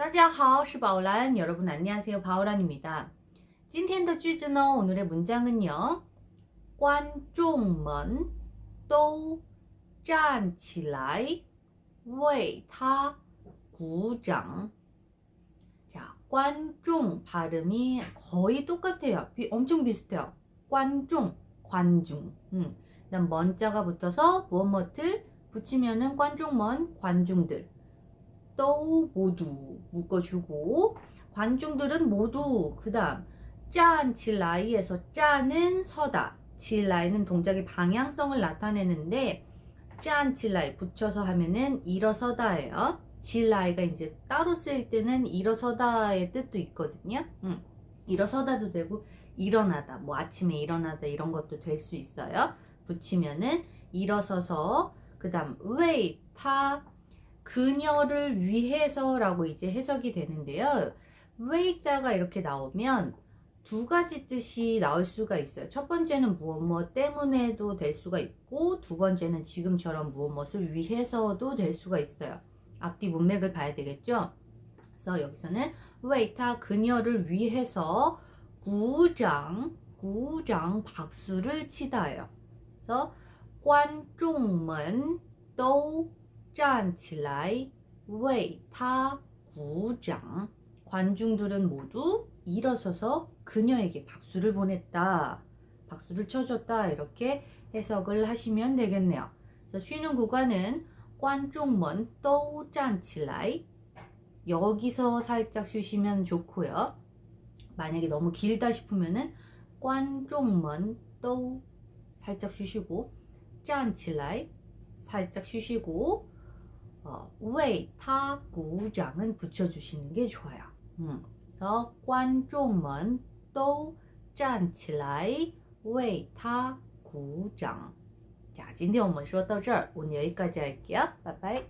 大家好,是宝兰. 여러분 안녕하세요. 바오란입니다. 今天的句子呢, 오늘의 문장은요. 观众们都站起来为他鼓掌. 자, 观众 발음이 거의 똑같아요. 비, 엄청 비슷해요. 观众, 관중. 음. 그다음 먼자가 붙어서 무엇 뭐를 붙이면은 观众们 관중들. 또 모두 묶어주고 관중들은 모두 그 다음 짠 칠라이에서 짠은 서다. 칠라이는 동작의 방향성을 나타내는데 짠 칠라이 붙여서 하면은 일어서다예요. 칠라이가 이제 따로 쓰일 때는 일어서다의 뜻도 있거든요. 음, 일어서다도 되고 일어나다. 뭐 아침에 일어나다 이런 것도 될 수 있어요. 붙이면은 일어서서 그 다음 웨이 타 그녀를 위해서라고 이제 해석이 되는데요. 웨이자가 이렇게 나오면 두 가지 뜻이 나올 수가 있어요. 첫 번째는 무엇 무엇 때문에도 될 수가 있고 두 번째는 지금처럼 무엇 무엇을 위해서도 될 수가 있어요. 앞뒤 문맥을 봐야 되겠죠. 그래서 여기서는 웨이타 그녀를 위해서 구장 구장 박수를 치다예요. 그래서 관중은 또 站起来为他鼓掌. 관중들은 모두 일어서서 그녀에게 박수를 보냈다. 박수를 쳐줬다. 이렇게 해석을 하시면 되겠네요. 그래서 쉬는 구간은 观众们都站起来 여기서 살짝 쉬시면 좋고요. 만약에 너무 길다 싶으면은 观众们都 살짝 쉬시고 站起来 살짝 쉬시고 어, 为他鼓掌은 붙여주시는 게 좋아요. 음, 그래서 观众们都站起来为他鼓掌. 자, 今天我们说到这儿, 오늘 여기까지 할게요. 바이바이.